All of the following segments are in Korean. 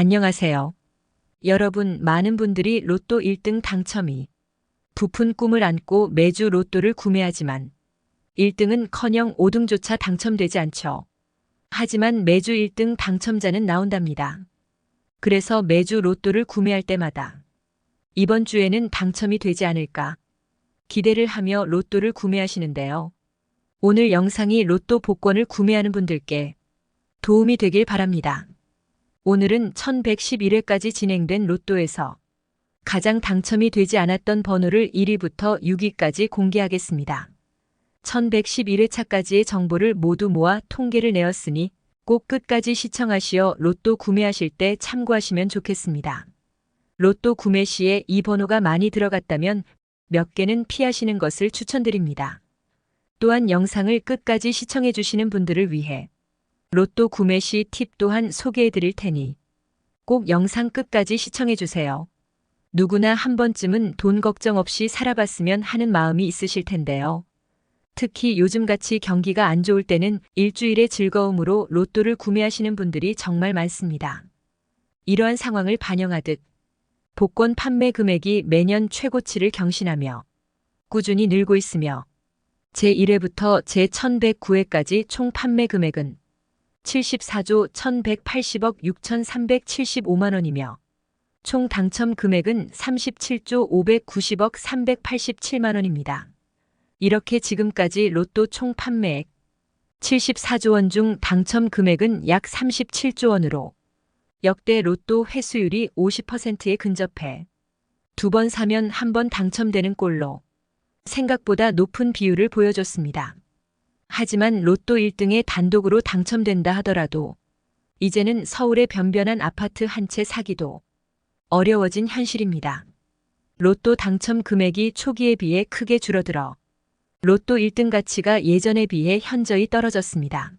안녕하세요. 여러분, 많은 분들이 로또 1등 당첨이 부푼 꿈을 안고 매주 로또를 구매하지만 1등은 커녕 5등조차 당첨되지 않죠. 하지만 매주 1등 당첨자는 나온답니다. 그래서 매주 로또를 구매할 때마다 이번 주에는 당첨이 되지 않을까 기대를 하며 로또를 구매하시는데요. 오늘 영상이 로또 복권을 구매하는 분들께 도움이 되길 바랍니다. 오늘은 1111회까지 진행된 로또에서 가장 당첨이 되지 않았던 번호를 1위부터 6위까지 공개하겠습니다. 1111회차까지의 정보를 모두 모아 통계를 내었으니 꼭 끝까지 시청하시어 로또 구매하실 때 참고하시면 좋겠습니다. 로또 구매 시에 이 번호가 많이 들어갔다면 몇 개는 피하시는 것을 추천드립니다. 또한 영상을 끝까지 시청해 주시는 분들을 위해 로또 구매 시 팁 또한 소개해 드릴 테니 꼭 영상 끝까지 시청해 주세요. 누구나 한 번쯤은 돈 걱정 없이 살아봤으면 하는 마음이 있으실 텐데요. 특히 요즘같이 경기가 안 좋을 때는 일주일의 즐거움으로 로또를 구매하시는 분들이 정말 많습니다. 이러한 상황을 반영하듯 복권 판매 금액이 매년 최고치를 경신하며 꾸준히 늘고 있으며 제1회부터 제1109회까지 총 판매 금액은 74조 1180억 6375만 원이며 총 당첨 금액은 37조 590억 387만 원입니다. 이렇게 지금까지 로또 총 판매액 74조 원 중 당첨 금액은 약 37조 원으로 역대 로또 회수율이 50%에 근접해 두 번 사면 한 번 당첨되는 꼴로 생각보다 높은 비율을 보여줬습니다. 하지만 로또 1등에 단독으로 당첨된다 하더라도 이제는 서울의 변변한 아파트 한 채 사기도 어려워진 현실입니다. 로또 당첨 금액이 초기에 비해 크게 줄어들어 로또 1등 가치가 예전에 비해 현저히 떨어졌습니다.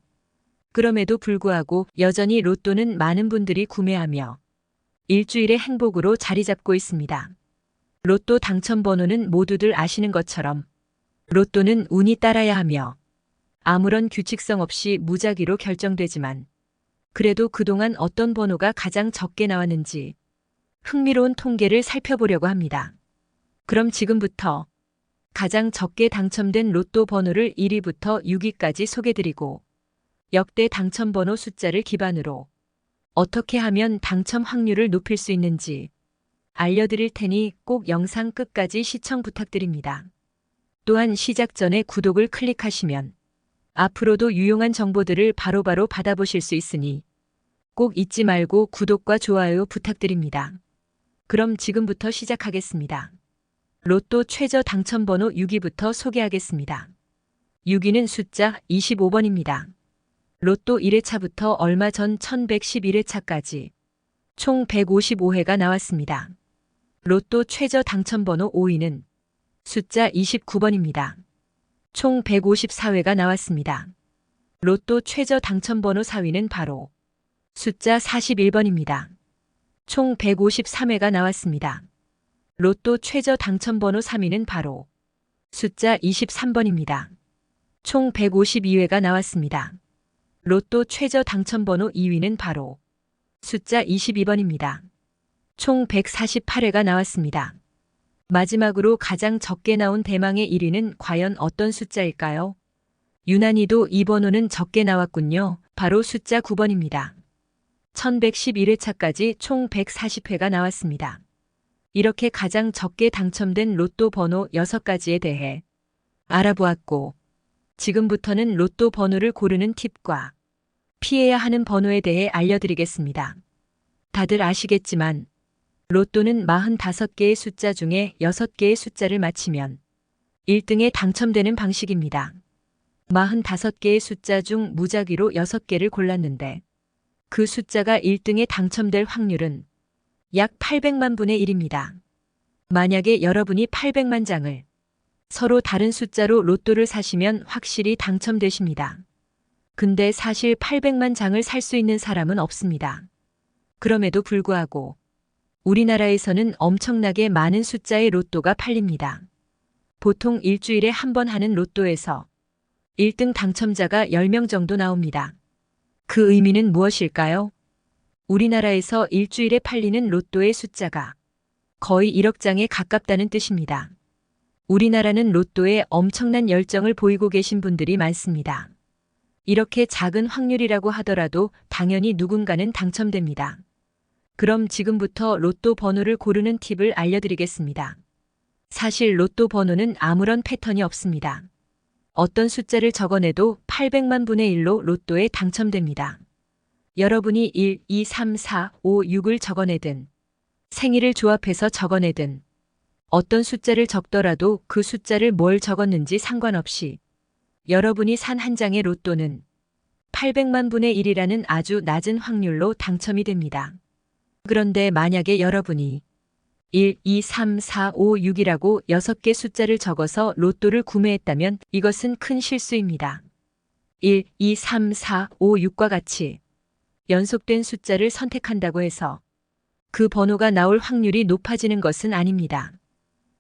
그럼에도 불구하고 여전히 로또는 많은 분들이 구매하며 일주일의 행복으로 자리 잡고 있습니다. 로또 당첨 번호는 모두들 아시는 것처럼 로또는 운이 따라야 하며 아무런 규칙성 없이 무작위로 결정되지만 그래도 그동안 어떤 번호가 가장 적게 나왔는지 흥미로운 통계를 살펴보려고 합니다. 그럼 지금부터 가장 적게 당첨된 로또 번호를 1위부터 6위까지 소개드리고 역대 당첨 번호 숫자를 기반으로 어떻게 하면 당첨 확률을 높일 수 있는지 알려드릴 테니 꼭 영상 끝까지 시청 부탁드립니다. 또한 시작 전에 구독을 클릭하시면 앞으로도 유용한 정보들을 바로 바로 받아보실 수 있으니 꼭 잊지 말고 구독과 좋아요 부탁드립니다. 그럼 지금부터 시작하겠습니다. 로또 최저 당첨번호 6위부터 소개하겠습니다. 6위는 숫자 25번입니다. 로또 1회차부터 얼마 전 1111회차까지 총 155회가 나왔습니다. 로또 최저 당첨번호 5위는 숫자 29번입니다. 총 154회가 나왔습니다. 로또 최저 당첨번호 4위는 바로 숫자 41번입니다. 총 153회가 나왔습니다. 로또 최저 당첨번호 3위는 바로 숫자 23번입니다. 총 152회가 나왔습니다. 로또 최저 당첨번호 2위는 바로 숫자 22번입니다. 총 148회가 나왔습니다. 마지막으로 가장 적게 나온 대망의 1위는 과연 어떤 숫자일까요? 유난히도 이 번호는 적게 나왔군요. 바로 숫자 9번입니다. 1111회차까지 총 140회가 나왔습니다. 이렇게 가장 적게 당첨된 로또 번호 6가지에 대해 알아보았고, 지금부터는 로또 번호를 고르는 팁과 피해야 하는 번호에 대해 알려드리겠습니다. 다들 아시겠지만, 로또는 45개의 숫자 중에 6개의 숫자를 맞히면 1등에 당첨되는 방식입니다. 45개의 숫자 중 무작위로 6개를 골랐는데, 그 숫자가 1등에 당첨될 확률은 약 800만 분의 1입니다. 만약에 여러분이 800만 장을 서로 다른 숫자로 로또를 사시면 확실히 당첨되십니다. 근데 사실 800만 장을 살 수 있는 사람은 없습니다. 그럼에도 불구하고 우리나라에서는 엄청나게 많은 숫자의 로또가 팔립니다. 보통 일주일에 한 번 하는 로또에서 1등 당첨자가 10명 정도 나옵니다. 그 의미는 무엇일까요? 우리나라에서 일주일에 팔리는 로또의 숫자가 거의 1억 장에 가깝다는 뜻입니다. 우리나라는 로또에 엄청난 열정을 보이고 계신 분들이 많습니다. 이렇게 작은 확률이라고 하더라도 당연히 누군가는 당첨됩니다. 그럼 지금부터 로또 번호를 고르는 팁을 알려드리겠습니다. 사실 로또 번호는 아무런 패턴이 없습니다. 어떤 숫자를 적어내도 800만 분의 1로 로또에 당첨됩니다. 여러분이 1, 2, 3, 4, 5, 6을 적어내든 생일을 조합해서 적어내든 어떤 숫자를 적더라도 그 숫자를 뭘 적었는지 상관없이 여러분이 산 한 장의 로또는 800만 분의 1이라는 아주 낮은 확률로 당첨이 됩니다. 그런데 만약에 여러분이 1, 2, 3, 4, 5, 6이라고 6개 숫자를 적어서 로또를 구매했다면 이것은 큰 실수입니다. 1, 2, 3, 4, 5, 6과 같이 연속된 숫자를 선택한다고 해서 그 번호가 나올 확률이 높아지는 것은 아닙니다.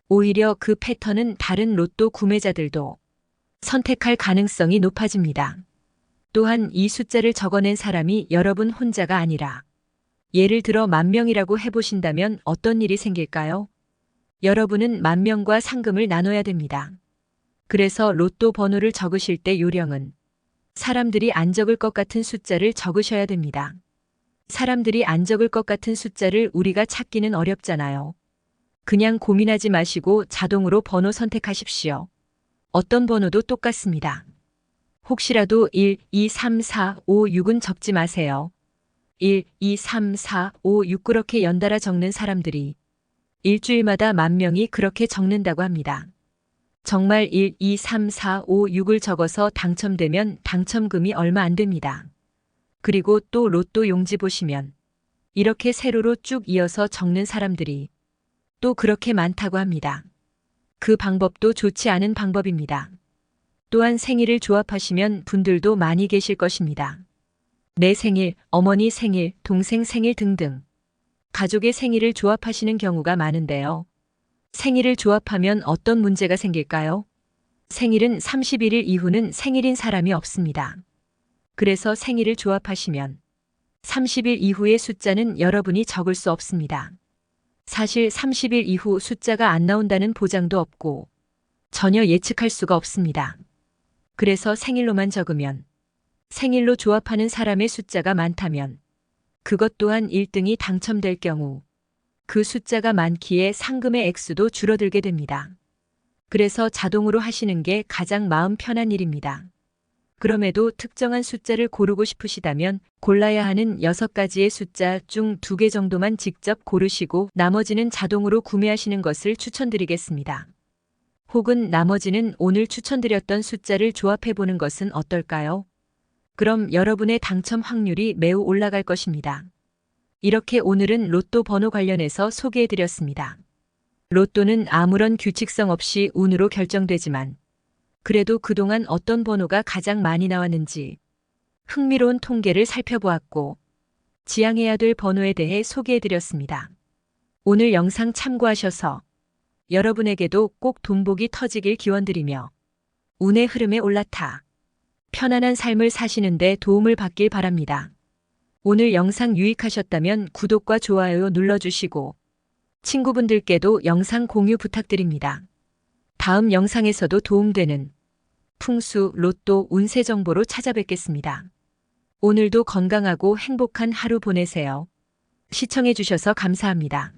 오히려 그 패턴은 다른 로또 구매자들도 선택할 가능성이 높아집니다. 또한 이 숫자를 적어낸 사람이 여러분 혼자가 아니라 예를 들어 만 명이라고 해보신다면 어떤 일이 생길까요? 여러분은 만 명과 상금을 나눠야 됩니다. 그래서 로또 번호를 적으실 때 요령은 사람들이 안 적을 것 같은 숫자를 적으셔야 됩니다. 사람들이 안 적을 것 같은 숫자를 우리가 찾기는 어렵잖아요. 그냥 고민하지 마시고 자동으로 번호 선택하십시오. 어떤 번호도 똑같습니다. 혹시라도 1, 2, 3, 4, 5, 6은 적지 마세요. 1, 2, 3, 4, 5, 6 그렇게 연달아 적는 사람들이 일주일마다 만 명이 그렇게 적는다고 합니다. 정말 1, 2, 3, 4, 5, 6을 적어서 당첨되면 당첨금이 얼마 안 됩니다. 그리고 또 로또 용지 보시면 이렇게 세로로 쭉 이어서 적는 사람들이 또 그렇게 많다고 합니다. 그 방법도 좋지 않은 방법입니다. 또한 생일을 조합하시면 분들도 많이 계실 것입니다. 내 생일, 어머니 생일, 동생 생일 등등. 가족의 생일을 조합하시는 경우가 많은데요. 생일을 조합하면 어떤 문제가 생길까요? 생일은 31일 이후는 생일인 사람이 없습니다. 그래서 생일을 조합하시면 30일 이후의 숫자는 여러분이 적을 수 없습니다. 사실 30일 이후 숫자가 안 나온다는 보장도 없고 전혀 예측할 수가 없습니다. 그래서 생일로만 적으면 생일로 조합하는 사람의 숫자가 많다면 그것 또한 1등이 당첨될 경우 그 숫자가 많기에 상금의 액수도 줄어들게 됩니다. 그래서 자동으로 하시는 게 가장 마음 편한 일입니다. 그럼에도 특정한 숫자를 고르고 싶으시다면 골라야 하는 6가지의 숫자 중 2개 정도만 직접 고르시고 나머지는 자동으로 구매하시는 것을 추천드리겠습니다. 혹은 나머지는 오늘 추천드렸던 숫자를 조합해 보는 것은 어떨까요? 그럼 여러분의 당첨 확률이 매우 올라갈 것입니다. 이렇게 오늘은 로또 번호 관련해서 소개해 드렸습니다. 로또는 아무런 규칙성 없이 운으로 결정되지만 그래도 그동안 어떤 번호가 가장 많이 나왔는지 흥미로운 통계를 살펴보았고 지향해야 될 번호에 대해 소개해 드렸습니다. 오늘 영상 참고하셔서 여러분에게도 꼭 돈복이 터지길 기원드리며 운의 흐름에 올라타 편안한 삶을 사시는데 도움을 받길 바랍니다. 오늘 영상 유익하셨다면 구독과 좋아요 눌러주시고 친구분들께도 영상 공유 부탁드립니다. 다음 영상에서도 도움되는 풍수, 로또, 운세 정보로 찾아뵙겠습니다. 오늘도 건강하고 행복한 하루 보내세요. 시청해주셔서 감사합니다.